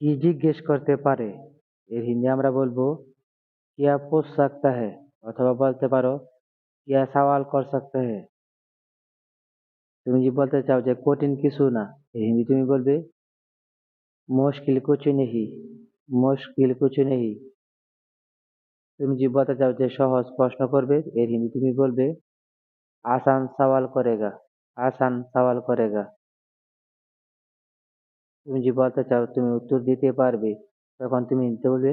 কি জিজ্ঞেস করতে পারে এর হিন্দি আমরা বলবো क्या पूछ सकता है অথবা বলতে পারো क्या सवाल कर सकते हैं তুমি যদি বলতে চাও যে কঠিন কিছু না এর হিন্দি তুমি বলবে মুশকিল কুছ নেহি মুশকিল কুছ নেহি তুমি যদি বলতে চাও যে সহজ প্রশ্ন করবে এর হিন্দি তুমি বলবে আসান সওয়াল করেগা আসান সওয়াল করেগা তুমি যদি বলতে চাও তুমি উত্তর দিতে পারবে তখন তুমি হিন্দিতে বলবে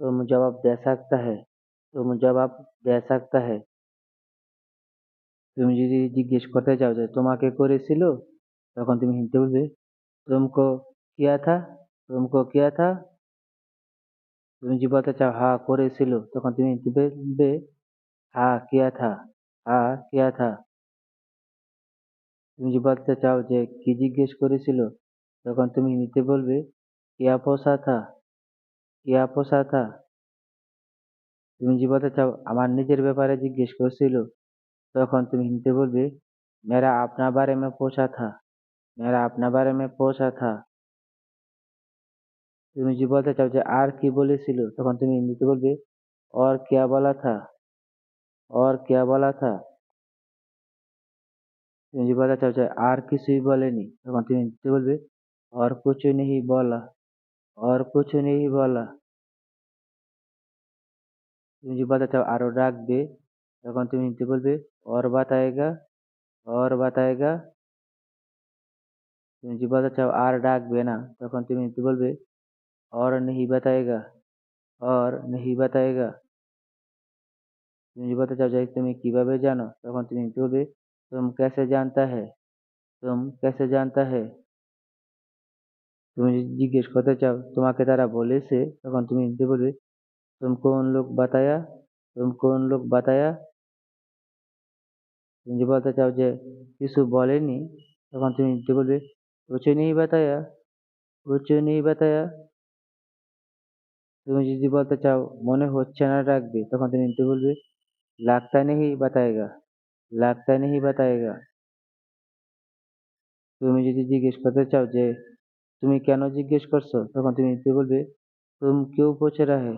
तुम जवाब दे सकता है तुम जवाब दे सकता है তুমি যদি জিজ্ঞেস করতে চাও যে তোমাকে করেছিল তখন তুমি হিন্দিতে বলবে তুমকো কিয়া থা তুমকো কিয়া থা তুমি যদি বলতে চাও হা করেছিল তখন তুমি হিন্দিতে বলবে হা কিয়া থা হা কিয়া থা তুমি যদি বলতে চাও যে কি জিজ্ঞেস করেছিল তখন তুমি হিন্দিতে বলবে কিয়া পোষা থা কিয়া পোষা থা তুমি যদি বলতে চাও আমার নিজের ব্যাপারে জিজ্ঞেস করছিল তখন তুমি হিন্দিতে বলবে मेरा अपना बारे में पूछा था मेरा अपना बारे में पूछा था তুমি যদি বলতে চাও যে আর কি বলেছিল তখন তুমি হিন্দিতে বলবে और क्या बोला था और क्या बोला था তুমি যদি বলতে চাও যে আর কিছুই বলেনি তখন তুমি হিন্দিতে বলবে और कुछ नहीं बोला और कुछ नहीं बोला তুমি যদি বলতে চাও আরো ডাকবে তখন তুমি হিন্দিতে বলবে और बताएगा और बताएगा তুমি যদি বলতে চাও আর ডাকবে না তখন তুমি হিন্দিতে বলবে और नहीं बताएगा और नहीं बताएगा তুমি যদি বলতে চাও যে তুমি কিভাবে জানো তখন তুমি হিন্দিতে বলবে तुम कैसे जानता है तुम कैसे जानता है তুমি যদি জিজ্ঞেস করতে চাও তোমাকে তারা বলেছে তখন তুমি হিন্দিতে বলবে तुमको उन लोग बताया तुमको उन लोग बताया তুমি যদি বলতে চাও যে কিছু বলেনি তখন তুমি হিন্দিতে বলবে कुछ नहीं बताया कुछ नहीं बताया তুমি যদি বলতে চাও মনে হচ্ছে না ডাকবে তখন তুমি হিন্দিতে বলবে লাগতা নেহি বাতায়েগা লাগতা নেহি বাতায়েগা তুমি যদি জিজ্ঞেস করতে চাও যে তুমি কেন জিজ্ঞেস করছ? তখন তুমি নিশ্চয়ই বলবে, তুম কেউ পৌঁছে রাহে?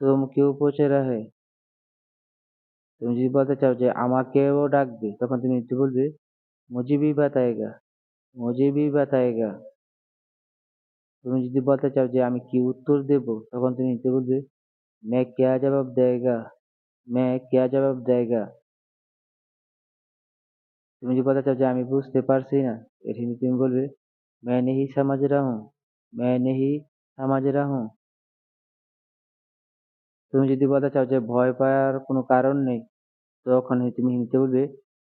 তুম কেউ পৌঁছে রাহে? তুমি যদি বলতে চাও যে আমাকেও ডাকবে, তখন তুমি নিশ্চয়ই বলবে মজিবি ভি বাতায়েগা মুঝে ভি বাতায়েগা। তুমি যদি বলতে চাও যে আমি কি উত্তর দেব, তখন তুমি নিশ্চয়ই বলবে, মে কেয়া জবাব দেয়গা? মে কেয়া জবাব দেয়গা? তুমি যদি বলতে চাও যে আমি বুঝতে পারছি না এটি তুমি বলবে मैं नहीं समझ रहा हूँ मैं नहीं समझ रहा हूँ তুমি যদি বলতে চাও যে ভয় পাওয়ার কোনো কারণ নেই তখন তুমি হিন্দিতে বলবে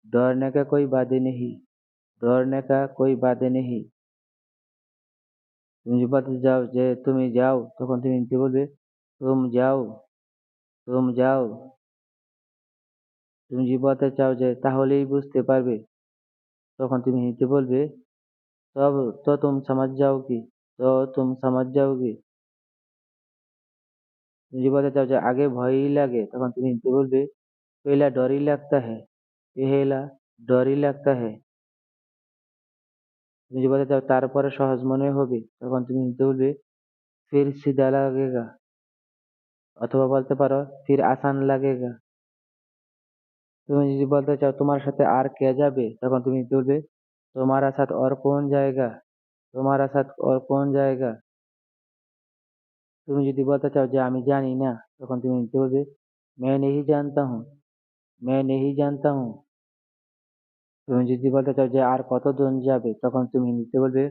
डरने का कोई बात नहीं डरने का कोई बात नहीं তুমি যদি বলতে চাও যে তুমি যাও তখন তুমি হিন্দিতে বলবে तुम যাও तुम যাও তুমি যদি বলতে চাও যে তাহলেই বুঝতে পারবে তখন তুমি হিন্দিতে বলবে तब तो तुम समझ जाओगी तो तुम समझ जाओगी তুমি যদি বলতে চাও যে আগে ভয়ই লাগে তখন তুমি হিন্দিতে বলবে पहला डर ही लगता है पहला डर ही लगता है তুমি যদি বলতে চাও তারপরে সহজ মনে হবে তখন তুমি হিন্দিতে বলবে फिर सीधा लगेगा অথবা বলতে পারো फिर आसान लगेगा তুমি যদি বলতে চাও তোমার সাথে আর কে যাবে তখন তুমি হিন্দিতে বলবে तुम्हारा साथ और कौन जाएगा तुम्हारा साथ और कौन जाएगा তুমি যদি বলতে চাও যে আমি জানি না তখন তুমি হিন্দিতে বলবে मैं नहीं जानता हूँ मैं नहीं जानता हूँ তুমি যদি বলতে চাও যে আর কতজন যাবে তখন তুমি হিন্দিতে বলবে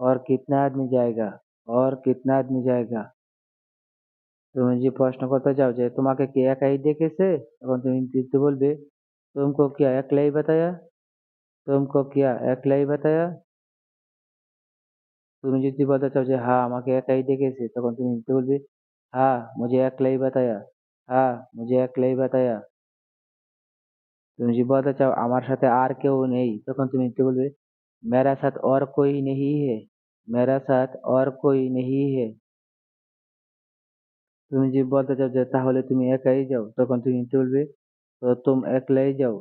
और कितना आदमी जाएगा और कितना आदमी जाएगा তুমি যদি প্রশ্ন করতে চাও যে তোমাকে কে একাই ডেকেছে তখন তুমি হিন্দিতে বলবে तुमको क्या একলা ही बताया तुमको क्या একলা ही बताया তুমি যদি বলতে চাও যে হ্যাঁ আমাকে একাই ডেকেছে তখন তুমি হিন্দিতে বলবে हाँ मुझे একলা ही बताया हाँ मुझे একলা ही बताया তুমি যদি বলতে চাও আমার সাথে আর কেউ নেই তখন তুমি হিন্দিতে বলবে मेरा साथ और कोई नहीं है मेरा साथ और कोई नहीं है তুমি যদি বলতে চাও যে তাহলে তুমি একাই যাও তখন তুমি হিন্দিতে বলবে তো तुम একলাই যাও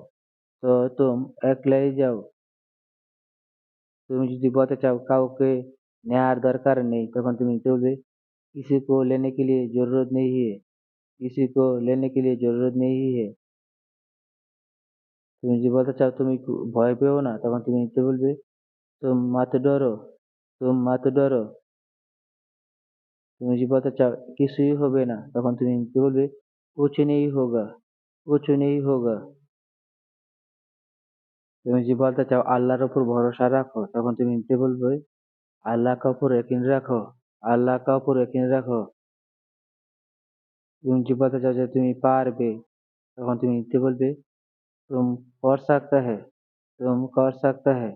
তো तुम একলাই যাও তুমি যদি বলতে চাও কাউকে নেওয়ার দরকার নেই তখন তুমি নিতে বলবে किसी को लेने के लिए जरूरत नहीं है किसी को लेने के लिए जरूरत नहीं है তুমি যদি বলতে চাও তুমি কু- ভয় পেও না তখন তুমি নিতে বলবে तुम मत डरो तुम मत डरो তুমি যদি বলতে চাও কিছুই হবে না তখন তুমি নিতে বলবে कुछ नहीं होगा कुछ नहीं होगा তুমি যদি বলতে চাও আল্লাহর উপর ভরসা রাখো তখন তুমি নিতে বলবে আল্লাহ का ऊपर यकीन রাখো আল্লাহ का ऊपर यकीन রাখো তুমি যদি বলতে চাও যে তুমি পারবে তখন তুমি নিতে বলবে तुम कर सकता है तुम कर सकता है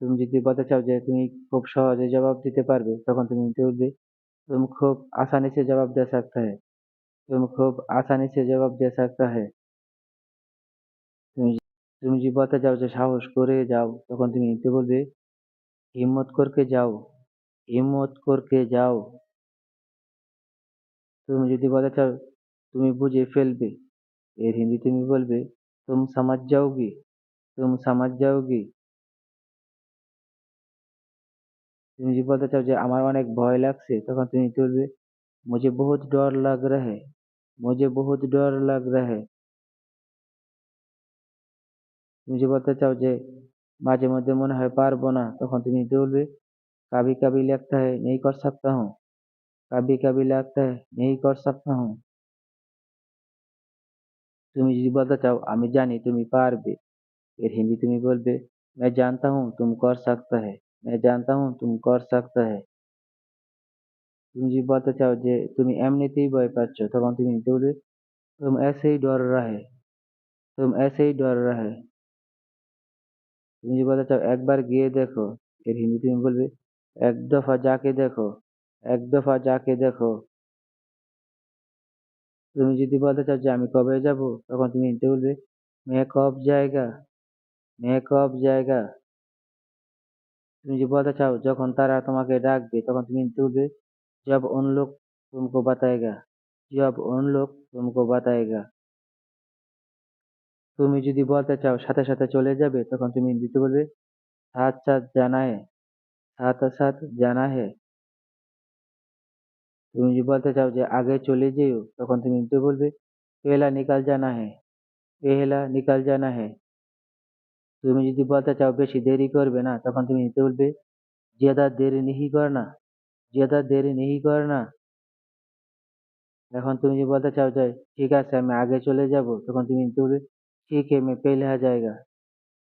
তুমি যদি বলতে চাও যে তুমি খুব সহজে জবাব দিতে পারবে তখন তুমি নিতে বলবে तुम खूब आसानी से जवाब दे सकता है तुम खूब आसानी से जवाब दे सकता है তুমি যদি বলতে চাও যে সাহস করে যাও, তখন তুমি হিন্দুতে বলবে? হিম্মত করকে যাও, হিম্মত করকে যাও। তুমি যদি বলতে চাও, তুমি বুঝে ফেলবে। এর হিন্দি তুমি বলবে, তুম সমাজ যাওগি, তুম সমাজ যাওগি। তুমি যদি বলতে চাও যে, আমার অনেক ভয় লাগছে, তখন তুমি বলবে, মুঝে বহুত ডর লাগ রা হ্যায় মুঝে বহুত ডর লাগ রা তুমি যদি বলতে চাও যে মাঝে মধ্যে মনে হয় পারবো না তখন তুমি নিতে বলবে कभी कभी लगता है नहीं कर सकता हूँ कभी कभी लगता है नहीं कर सकता हूँ তুমি যদি বলতে চাও আমি জানি তুমি পারবে এর হিন্দি তুমি বলবে मैं जानता हूँ तुम कर सकता है मैं जानता हूँ तुम कर सकता है তুমি যদি বলতে চাও যে তুমি এমনিতেই ভয় পাচ্ছ তখন তুমি নিতে বলবে तुम ऐसे ही डर रहा है तुम ऐसे ही डर रहा है তুমি যদি বলতে চাও একবার গিয়ে দেখো, এর হিন্দি তুমি বলবে, এক দফা যাকে দেখো, এক দফা যাকে দেখো। তুমি যদি বলতে চাও যে আমি কবে যাব, তখন তুমি হিন্দিতে বলবে মেয়ে কব জায়গা মেয়ে কব জায়গা। তুমি যদি বলতে চাও, যখন তারা তোমাকে ডাকবে, তখন তুমি হিন্দিতে বলবে, জব অন লোক তুমকো বাতায়েগা, জব অন লোক তুমকো বাতায়েগা। তুমি যদি বলতে চাও সাথে সাথে চলে যাবে, তখন তুমি দিতে বলবে, সাত সাত জানায়, সাত সাত জানা হে তুমি যদি বলতে চাও যে আগে চলে যেও, তখন তুমি দিতে বলবে পেহলা নিকাল জানা হে পেলা নিকাল জানা হে তুমি যদি বলতে চাও বেশি দেরি করবে না, তখন তুমি দিতে বলবে জেদা দেরি নিহি কর না জেদা দেরি নিহি কর না। এখন তুমি যদি বলতে চাও যে, ঠিক আছে, আমি আগে চলে যাব, তখন তুমি বলবে ठीक है मैं पहले आ जाएगा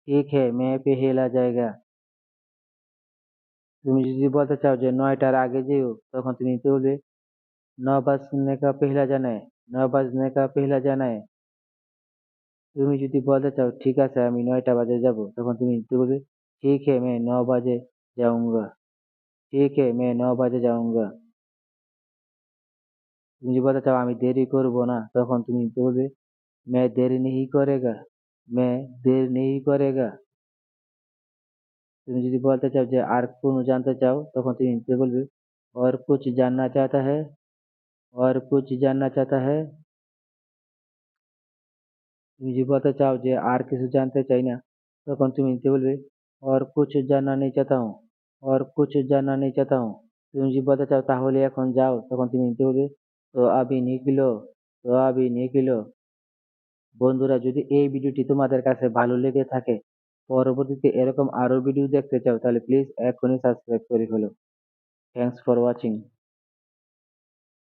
ठीक है मैं पहले आ जाएगा তুমি যদি বলতে চাও যে নয়টার আগে যেও তখন তুমি নিতে বলবে नौ बजने का पहला जाना है नौ बजने का पहला जाना है তুমি যদি বলতে চাও ঠিক আছে আমি নয়টা বাজে যাব তখন তুমি নিতে বলবে ठीक है मैं नौ बजे जाऊंगा ठीक है मैं नौ बजे जाऊंगा তুমি যদি বলতে চাও আমি দেরি করব না তখন তুমি নিতে বলবে मैं देरी नहीं करेगा मैं देर नहीं करेगा তুমি যদি বলতে চাও যে আর কোনো জানতে চাও তখন তুমি নিতে বলবে और कुछ जानना चाहता है और कुछ जानना चाहता है তুমি যদি বলতে চাও যে আর কিছু জানতে চাই না তখন তুমি নিতে বলবে और कुछ जानना नहीं चाहता हूँ और कुछ जानना नहीं चाहता हूँ তুমি যদি বলতে চাও তাহলে এখন যাও তখন তুমি নিতে বলবে তো আবি নিকলো তো আবি নিকলো বন্ধুরা, যদি এই ভিডিওটি তোমাদের কাছে ভালো লেগে থাকে, পরবর্তীতে এরকম আরও ভিডিও দেখতে চাও, তাহলে প্লিজ এখনই সাবস্ক্রাইব করে ফেলো। Thanks for watching